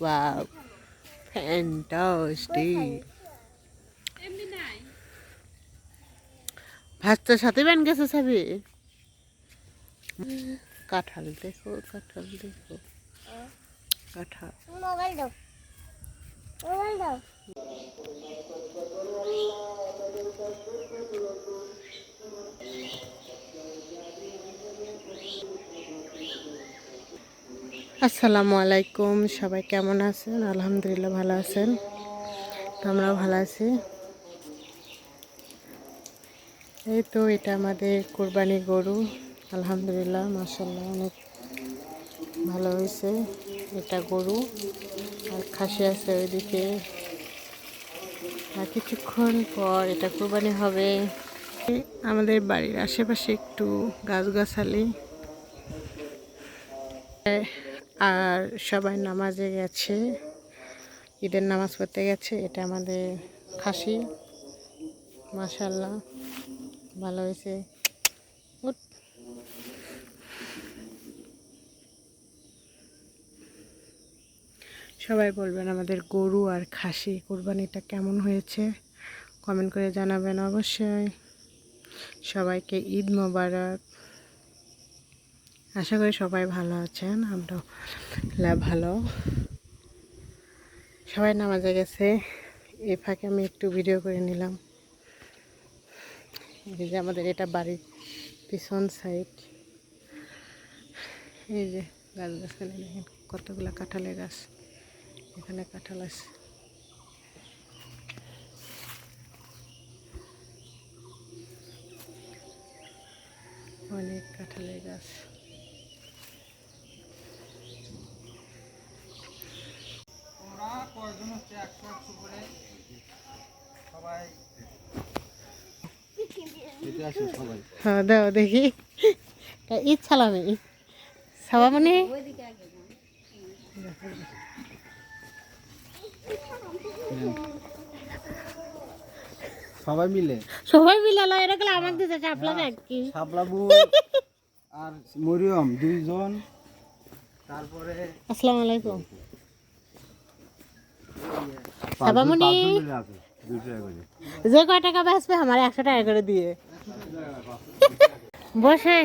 Wow, fantastic. ভাতটার সাথে ban গেছে সাবি? কাঁঠাল দেখো কাঁঠাল দেখো। কাঁঠাল। মোবাইল দাও। মোবাইল দাও। আসসালামু আলাইকুম, সবাই কেমন আছেন? আলহামদুলিল্লাহ ভালো আছেন। তো আমরাও ভালো আছি। এই তো এটা আমাদের কোরবানি গরু। আলহামদুলিল্লাহ মাসাল্লাহ অনেক ভালো হয়েছে এটা গরু। আর খাসি আছে ওইদিকে। আর কিছুক্ষণ পর এটা কোরবানি হবে। আমাদের বাড়ির আশেপাশে একটু গাছগাছালি। আর সবাই নামাজে গেছে, ঈদের নামাজ পড়তে গেছে, এটা আমাদের খাসি মাশাল্লাহ ভালো হয়েছে। সবাই বলবেন আমাদের গরু আর খাসি কোরবানিটা কেমন হয়েছে কমেন্ট করে জানাবেন অবশ্যই। সবাইকে ঈদ মোবারক। আশা করি সবাই ভালো আছেন আমরা ভালো। সবাই নামাজে গেছে। এ ফাঁকে আমি একটু ভিডিও করে নিলাম। এই যে আমাদের এটা বাড়ির পিছন সাইড এই যে গাছ গাছালি দেখেন, কতগুলো কাঁঠালের গাছ। এখানে কাঁঠাল আছে। অনেক কাঁঠালের গাছ। হচ্ছে একশো একশো করে সবাই সবাই হ্যাঁ দাও দেখি। তা ঈদ সালামি সাবামনি সবাই মিলে? সবাই মিলালো এরকম আমাকে দিতে নাকি আর মরিয়ম দুইজন। তারপরে আসসালামু আলাইকুম। সাবামণি। যে কয় টাকা বাঁচবে আমার একশো টাকা করে দিয়ে বসে